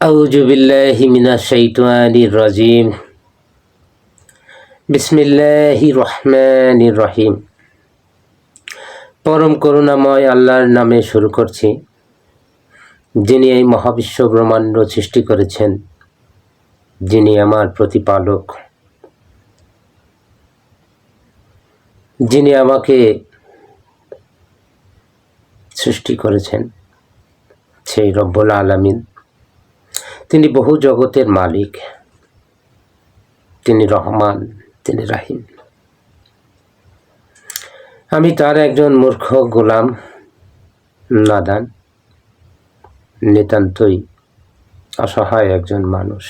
أعوذ بالله من الشيطان الرجيم بسم الله الرحمن الرحيم পরম করুণাময় আল্লাহর নামে শুরু করছি যিনি এই মহাবিশ্ব ব্রহ্মাণ্ড সৃষ্টি করেছেন যিনি আমার প্রতিপালক যিনি আমাকে সৃষ্টি করেছেন সেই রব্বুল আলামিন তিনি বহু জগতের মালিক। তিনি রহমান, তিনি রাহিম। আমি তার একজন মূর্খ গোলাম, নাদান, নিতান্তই অসহায় একজন মানুষ।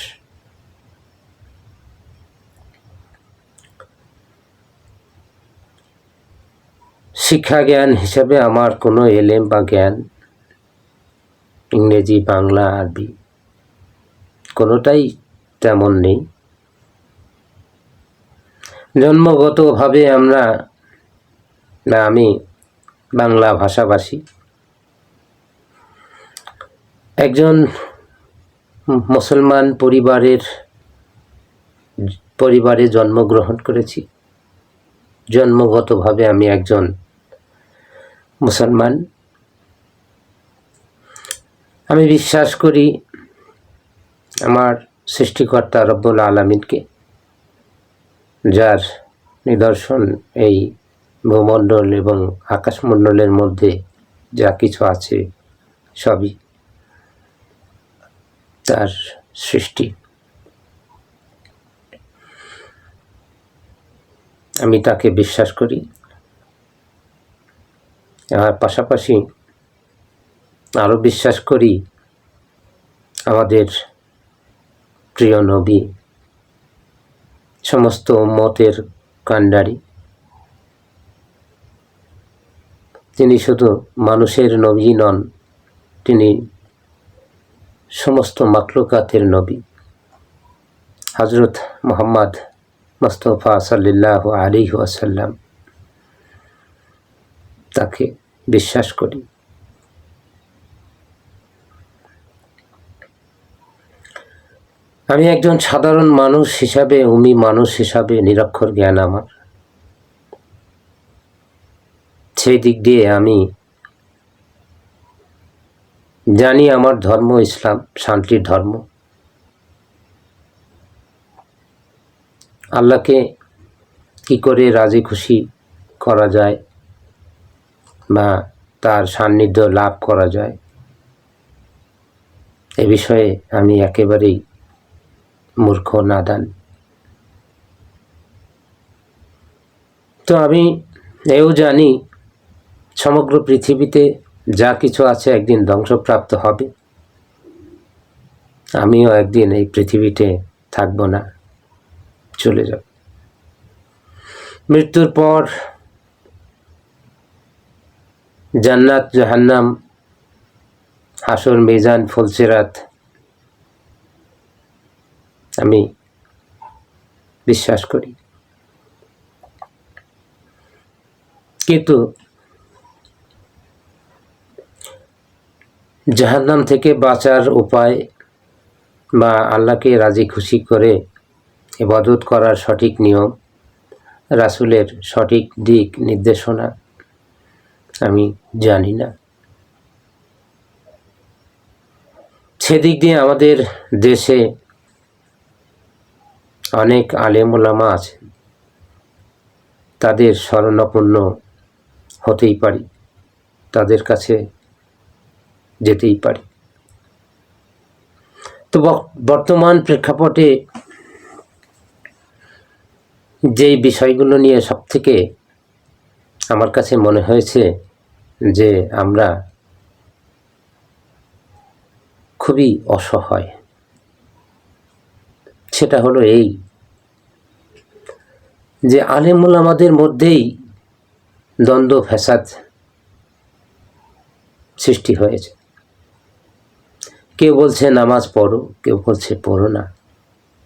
শিক্ষা জ্ঞান হিসাবে আমার কোনো এলেম বা জ্ঞান ইংরেজি, বাংলা, আরবি কোনোটাই তেমন নেই। জন্মগতভাবে আমরা, না আমি, বাংলা ভাষাভাষী। একজন মুসলমান পরিবারের, পরিবারে জন্মগ্রহণ করেছি। জন্মগতভাবে আমি একজন মুসলমান। আমি বিশ্বাস করি আমার সৃষ্টিকর্তা রব্বুল আলমিনকে, যার নিদর্শন এই ভূমণ্ডল এবং আকাশমণ্ডলের মধ্যে যা কিছু আছে সবই তার সৃষ্টি। আমি তাকে বিশ্বাস করি। আর পাশাপাশি আরও বিশ্বাস করি, আমাদের প্রিয় নবী, সমস্ত মতের কাণ্ডারি। তিনি শুধু মানুষের নবী নন, তিনি সমস্ত মাকলুকাতের নবী। হজরত মোহাম্মদ মুস্তফা সাল্লাহ আলী ওয়াসাল্লাম তাকে বিশ্বাস করি। আমি একজন সাধারণ মানুষ হিসাবে, উমি মানুষ হিসাবে নিরক্ষর জ্ঞান আমার। সেই দিক দিয়ে আমি জানি আমার ধর্ম ইসলাম, শান্তির ধর্ম। আল্লাহকে কি করে রাজি খুশি করা যায় বা তার সান্নিধ্য লাভ করা যায়, এ বিষয়ে আমি একেবারেই মূর্খ নাদান। তো আমি এও জানি সমগ্র পৃথিবীতে যা কিছু আছে একদিন ধ্বংসপ্রাপ্ত হবে। আমিও একদিন এই পৃথিবীতে থাকব না, চলে যাব। মৃত্যুর পর জান্নাত জাহান্নাম, হাসর মেজান, ফুলসিরাত আমি বিশ্বাস করি। কিন্তু জাহান্নাম থেকে বাঁচার উপায় বা আল্লাহকে রাজি খুশি করে ইবাদত করার সঠিক নিয়ম, রাসুলের সঠিক দিক নির্দেশনা আমি জানি না। সেদিক দিয়ে আমাদের দেশে অনেক আলেমুলামা আছেন তাদের শরণাপন্ন হতেই পারি, তাদের কাছে যেতেই পারি। তো বর্তমান প্রেক্ষাপটে যেই বিষয়গুলো নিয়ে সব থেকে আমার কাছে মনে হয়েছে যে আমরা খুবই অসহায়। সেটা হলো এই, যে আলেমুল আমাদের মধ্যেই দ্বন্দ্ব, ফ্যাসাদ সৃষ্টি হয়েছে। কেউ বলছে নামাজ পড়ো, কেউ বলছে পড়ো না।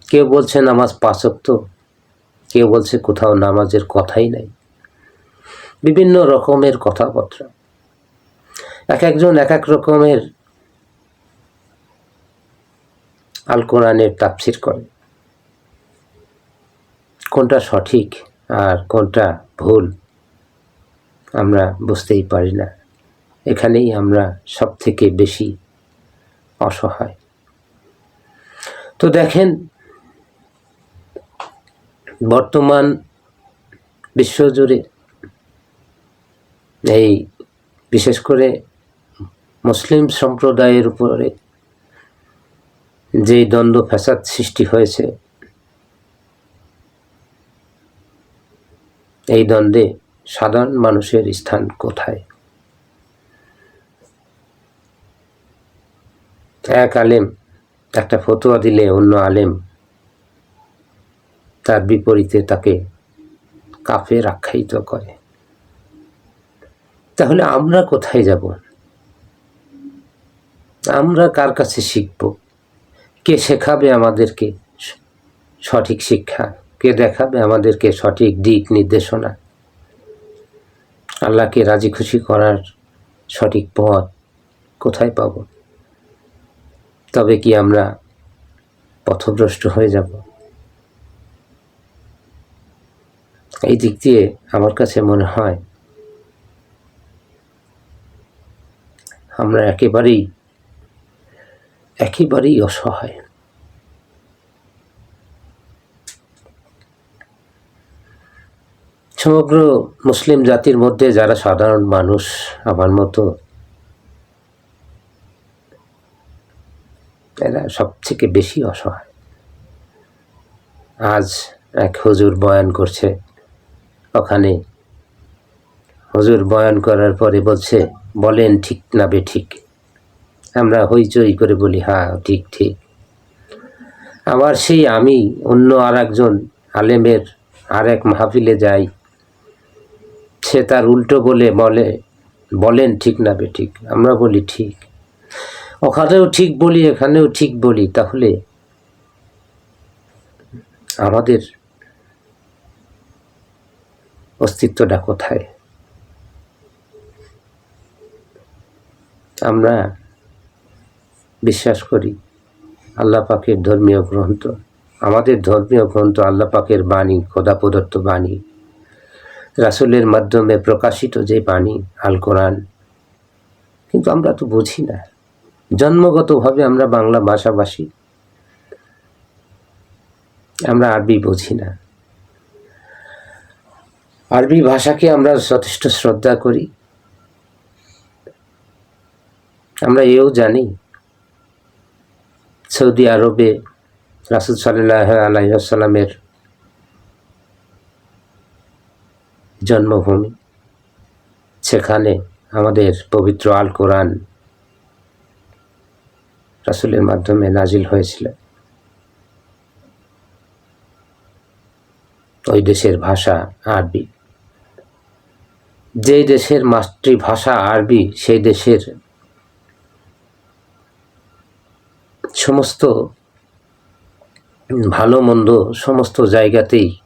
কেউ বলছে নামাজ পাঁচক্ত, কেউ বলছে কোথাও নামাজের কথাই নাই। বিভিন্ন রকমের কথাবার্তা। এক একজন এক এক রকমের আল কোরআনের করে। কোনটা সঠিক আর কোনটা ভুল, আমরা বুঝতেই পারি না। এখানেই আমরা সব থেকে বেশি অসহায়। তো দেখেন, বর্তমান বিশ্বজুড়ে এই বিশেষ করে মুসলিম সম্প্রদায়ের উপরে যে দ্বন্দ্ব ফ্যাসাদ সৃষ্টি হয়েছে এই দ্বন্দ্বে সাধারণ মানুষের স্থান কোথায়? এক আলেম একটা ফতোয়া দিলে অন্য আলেম তার বিপরীতে তাকে কাফের আখ্যায়িত করে। তাহলে আমরা কোথায় যাব? আমরা কার কাছে শিখব? কে শেখাবে আমাদেরকে সঠিক শিক্ষা? কে দেখাবে আমাদেরকে সঠিক দিক নির্দেশনা? আল্লাহকে রাজি খুশি করার সঠিক পথ কোথায় পাব? তবে কি আমরা পথভ্রষ্ট হয়ে যাব? এই দিক দিয়ে আমার কাছে মনে হয় আমরা একেবারেই একেবারেই অসহায়। সমগ্র মুসলিম জাতির মধ্যে যারা সাধারণ মানুষ আমার মতো, এরা সব থেকে বেশি অসহায়। আজ এক হুজুর বয়ান করছে, ওখানে হুজুর বয়ান করার পরে বলছে, বলেন ঠিক না বে ঠিক। আমরা হইচই করে বলি হ্যাঁ ঠিক ঠিক। আবার সেই আমি অন্য আর একজন আলেমের আর এক মাহফিলে যাই সে তার উল্টো বলে বলে, বলেন ঠিক না বে ঠিক আমরা বলি ঠিক। ওখানেও ঠিক বলি, এখানেও ঠিক বলি, তাহলে আমাদের অস্তিত্বটা কোথায়? আমরা বিশ্বাস করি, আল্লাহ পাকের ধর্মীয় গ্রন্থ, আমাদের ধর্মীয় গ্রন্থ আল্লাহ পাকের বাণী, খোদা প্রদত্ত বাণী। রাসূলের মাধ্যমে প্রকাশিত যে বাণী, আল কোরআন। কিন্তু আমরা তো বুঝি না। জন্মগতভাবে আমরা বাংলা ভাষাভাষী। আমরা আরবি বুঝি না। আরবি ভাষাকে আমরা যথেষ্ট শ্রদ্ধা করি। আমরা এও জানি, সৌদি আরবে রাসুল সাল্লাহ আলাইসাল্লামের জন্মভূমি। সেখানে আমাদের পবিত্র আল কোরআন রাসুলের মাধ্যমে নাজিল হয়েছিল। ওই দেশের ভাষা আরবি। যেই দেশের মাতৃভাষা আরবি, সেই দেশের সমস্ত ভালো মন্দ সমস্ত জায়গাতেই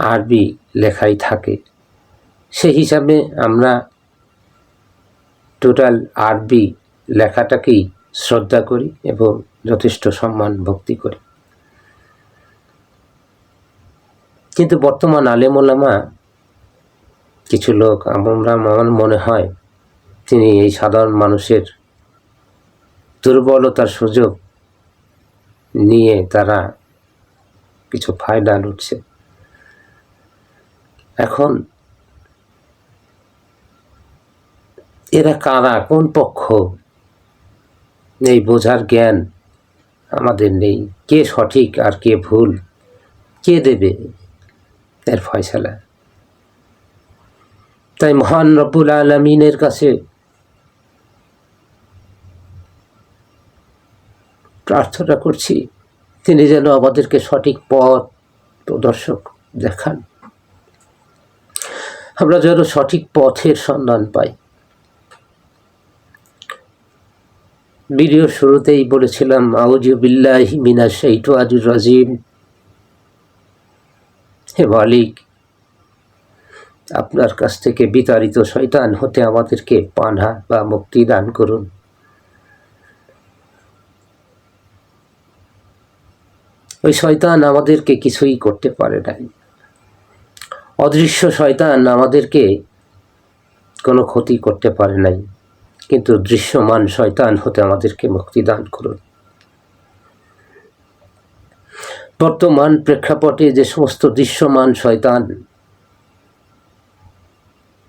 আরবি লেখাই থাকে। সেই হিসাবে আমরা টোটাল আরবি লেখাটাকেই শ্রদ্ধা করি এবং যথেষ্ট সম্মান ভক্তি করি। কিন্তু বর্তমান আলেমোলামা কিছু লোক আমরা আমার মনে হয় তিনি এই সাধারণ মানুষের দুর্বলতার সুযোগ নিয়ে তারা কিছু ফায়দা লুটছে এখন? এরা কারা? কোন পক্ষ? এই বোঝার জ্ঞান আমাদের নেই। কে সঠিক আর কে ভুল? কে দেবে এর ফয়সালা? তাই মহান রব্বুল আলমিনের কাছে প্রার্থনা করছি, তিনি যেন আমাদেরকে সঠিক পথ প্রদর্শক দেখান। আমরা যেন সঠিক পথের সন্ধান পাই। ভিডিওর শুরুতেই বলেছিলাম আউজু বিল্লাহি মিনা সেইটু আজুর রাজিম। হে মালিক, আপনার কাছ থেকে বিতাড়িত শয়তান হতে আমাদেরকে পানা বা মুক্তি দান করুন। ওই শয়তান আমাদেরকে কিছুই করতে পারে নাই। অদৃশ্য শয়তান আমাদেরকে কোনো ক্ষতি করতে পারে নাই, কিন্তু দৃশ্যমান শয়তান হতে আমাদেরকে মুক্তি দান করুন। বর্তমান প্রেক্ষাপটে যে সমস্ত দৃশ্যমান শয়তান,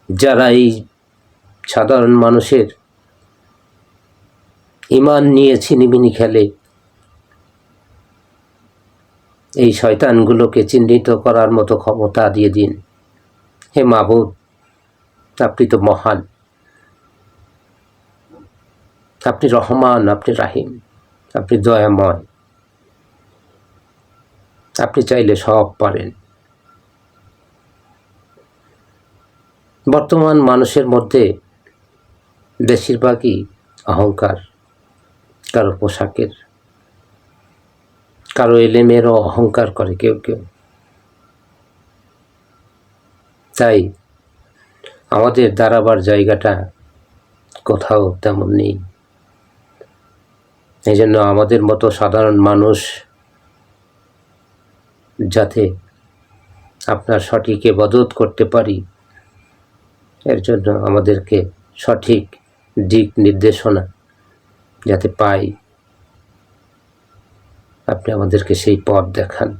যারা এই সাধারণ মানুষের ইমান নিয়ে ছিনিমিনি খেলে এই শয়তানগুলোকে চিহ্নিত করার মতো ক্ষমতা দিয়ে দিন। হে মাবুদ, আপনি তো মহান। আপনি রহমান, আপনি রাহিম, আপনি দয়াময়। আপনি চাইলে সব পারেন। বর্তমান মানুষের মধ্যে বেশিরভাগই অহংকার, কারও পোশাকের। কারও এলেমেরও অহংকার করে কেউ কেউ। তাই আমাদের দাঁড়াবার জায়গাটা কোথাও তেমন নেই। এই জন্য আমাদের মতো সাধারণ মানুষ যাতে আপনার সঠিক এবাদত করতে পারি, এর জন্য আমাদেরকে সঠিক দিক নির্দেশনা যাতে পাই। আপনি আমাদেরকে সেই পথ দেখান।